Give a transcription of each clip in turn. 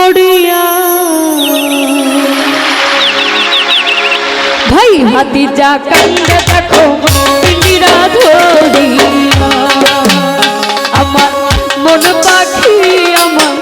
পড়িয়া ভাই হাতি যা কান্দে দেখো পিঞ্জিরা ধরিয়া। আমার মন পাখি আমার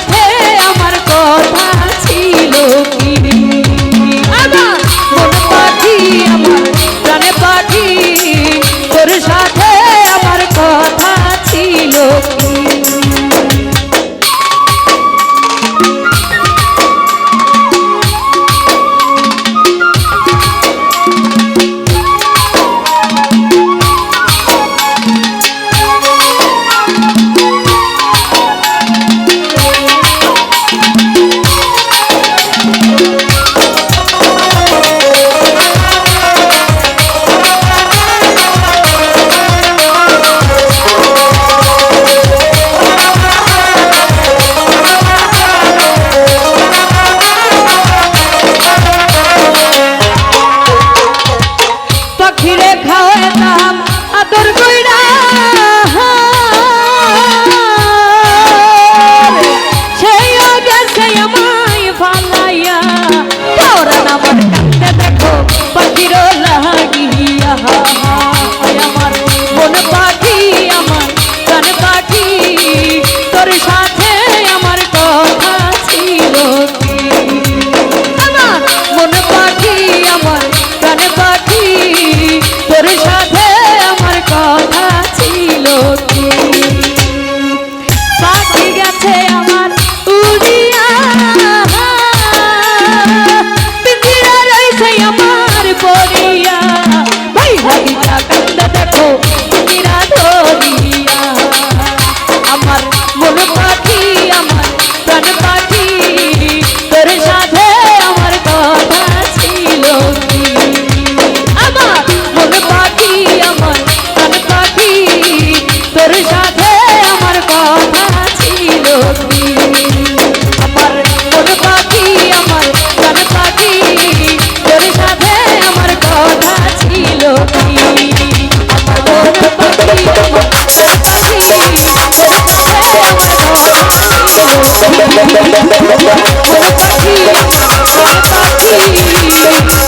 Okay. everybody. পাখি পাখি